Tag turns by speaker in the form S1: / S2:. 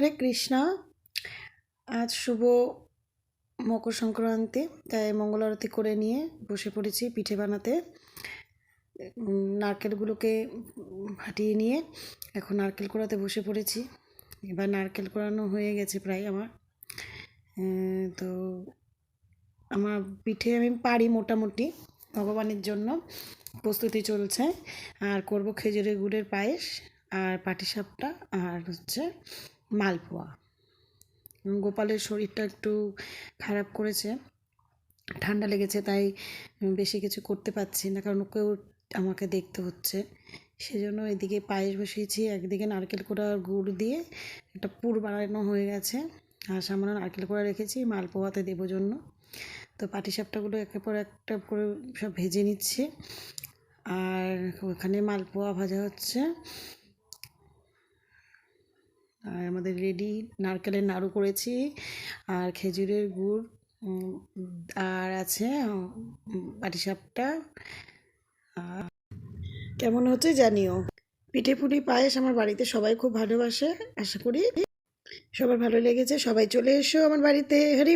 S1: হরে কৃষ্ণা। আজ শুভ মকর সংক্রান্তি, তাই মঙ্গল আরতি করে নিয়ে বসে পড়েছি পিঠে বানাতে। নারকেলগুলোকে ফাটিয়ে নিয়ে এখন নারকেল কোড়াতে বসে পড়েছি। এবার নারকেল কোড়ানো হয়ে গেছে প্রায় আমার। তো আমার পিঠে আমি পারি মোটামুটি ভগবানের জন্য। প্রস্তুতি চলছে। আর করব খেজুরের গুড়ের পায়েস আর পাটিসাপটা আর হচ্ছে মালপোয়া গোপালের শরীরটা একটু খারাপ করেছে, ঠান্ডা লেগেছে, তাই বেশি কিছু করতে পারছি না, কারণ ওকেও আমাকে দেখতে হচ্ছে। সেজন্য এদিকে পায়েস বসিয়েছি, একদিকে নারকেল কোড়া গুড় দিয়ে একটা পুর বানানো হয়ে গেছে, আর সামান্য নারকেল কোড়া রেখেছি মালপোয়াতে দেবো জন্য। তো পাটিসাপটাগুলো একের পর একটা করে সব ভেজে নিচ্ছি, আর ওখানে মালপোয়া ভাজা হচ্ছে। আর আমাদের রেডি, নারকেলের নাড়ু করেছি আর খেজুরের গুড় আর আছে পাটিসাপটা। কেমন হচ্ছে জানিও? পিঠে পুলি পায়েস আমার বাড়িতে সবাই খুব ভালোবাসে, আশা করি সবার ভালো লেগেছে। সবাই চলে এসো আমার বাড়িতে, হরি